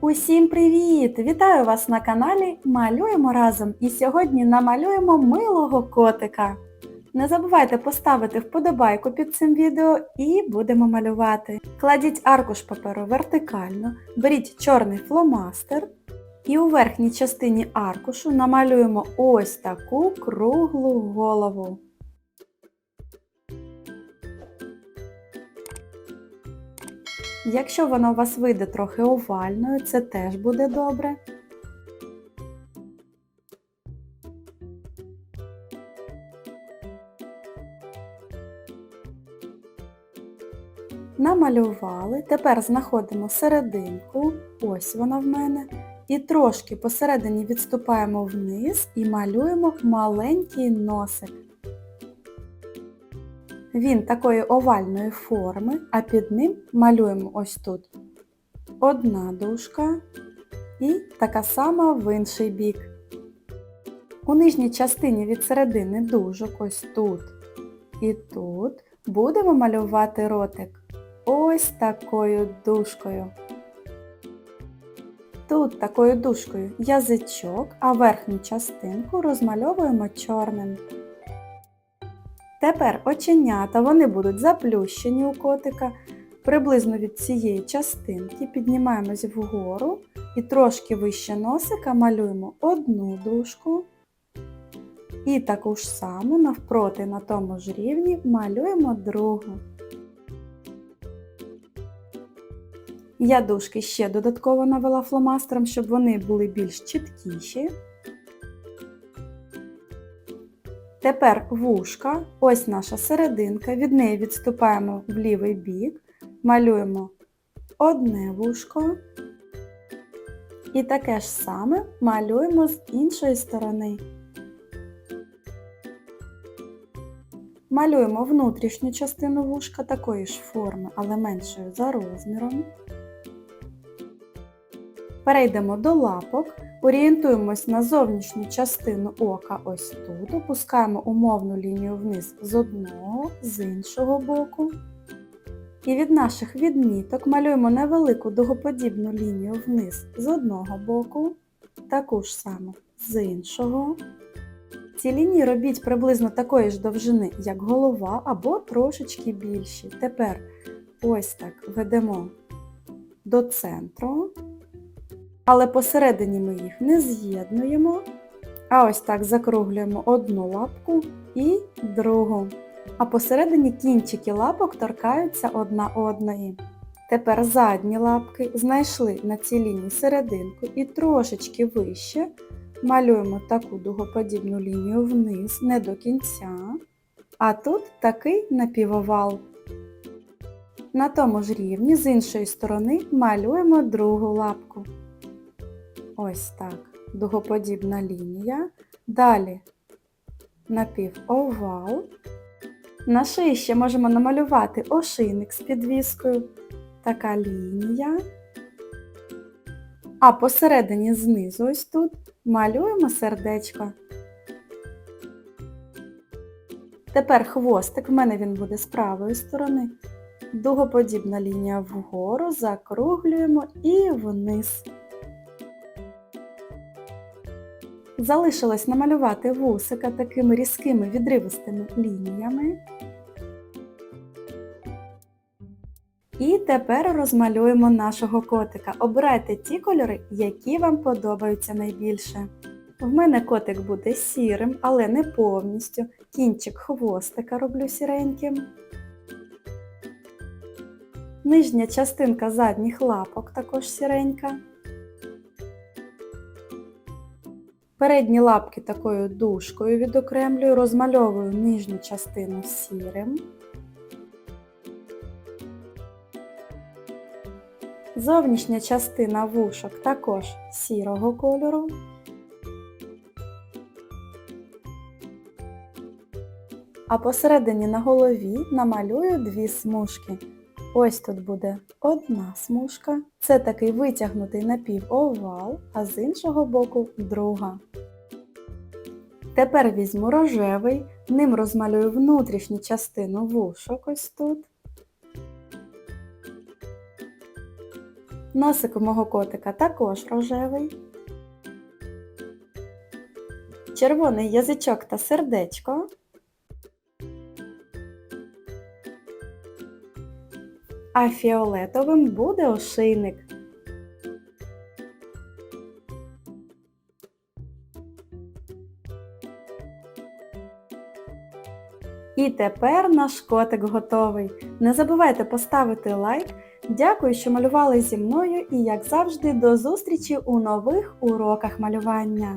Усім привіт! Вітаю вас на каналі Малюємо разом і сьогодні намалюємо милого котика. Не забувайте поставити вподобайку під цим відео і будемо малювати. Кладіть аркуш паперу вертикально, беріть чорний фломастер і у верхній частині аркушу намалюємо ось таку круглу голову. Якщо вона у вас вийде трохи овальною, це теж буде добре. Намалювали, тепер знаходимо серединку, ось вона в мене, і трошки посередині відступаємо вниз і малюємо маленький носик. Він такої овальної форми, а під ним малюємо ось тут одна дужка і така сама в інший бік. У нижній частині від середини дужок, ось тут і тут, будемо малювати ротик ось такою дужкою. Тут такою дужкою язичок, а верхню частинку розмальовуємо чорним. Тепер оченята, вони будуть заплющені у котика. Приблизно від цієї частинки піднімаємось вгору і трошки вище носика малюємо одну дужку. І таку ж саму навпроти на тому ж рівні малюємо другу. Я дужки ще додатково навела фломастером, щоб вони були більш чіткіші. Тепер вушка, ось наша серединка, від неї відступаємо в лівий бік, малюємо одне вушко. І таке ж саме малюємо з іншої сторони. Малюємо внутрішню частину вушка такої ж форми, але меншою за розміром. Перейдемо до лапок, орієнтуємось на зовнішню частину ока ось тут, опускаємо умовну лінію вниз з одного, з іншого боку. І від наших відміток малюємо невелику дугоподібну лінію вниз з одного боку, таку ж саму з іншого. Ці лінії робіть приблизно такої ж довжини, як голова, або трошечки більші. Тепер ось так ведемо до центру але посередині ми їх не з'єднуємо, а ось так закруглюємо одну лапку і другу. А посередині кінчики лапок торкаються одна одної. Тепер задні лапки знайшли на цій лінії серединку і трошечки вище малюємо таку дугоподібну лінію вниз, не до кінця. А тут такий напівовал. На тому ж рівні з іншої сторони малюємо другу лапку. Ось так, дугоподібна лінія. Далі напівовал. На шиї ще можемо намалювати ошийник з підвіскою. Така лінія. А посередині знизу ось тут малюємо сердечко. Тепер хвостик, в мене він буде з правої сторони. Дугоподібна лінія вгору, закруглюємо і вниз. Залишилось намалювати вусика такими різкими відривистими лініями. І тепер розмалюємо нашого котика. Обирайте ті кольори, які вам подобаються найбільше. В мене котик буде сірим, але не повністю. Кінчик хвостика роблю сіреньким. Нижня частинка задніх лапок також сіренька. Передні лапки такою дужкою відокремлюю, розмальовую нижню частину сірим. Зовнішня частина вушок також сірого кольору. А посередині на голові намалюю дві смужки. Ось тут буде одна смужка. Це такий витягнутий напівовал, а з іншого боку друга. Тепер візьму рожевий, ним розмалюю внутрішню частину вушок ось тут. Носик у мого котика також рожевий. Червоний язичок та сердечко. А фіолетовим буде ошейник. І тепер наш котик готовий. Не забувайте поставити лайк. Дякую, що малювали зі мною і, як завжди, до зустрічі у нових уроках малювання.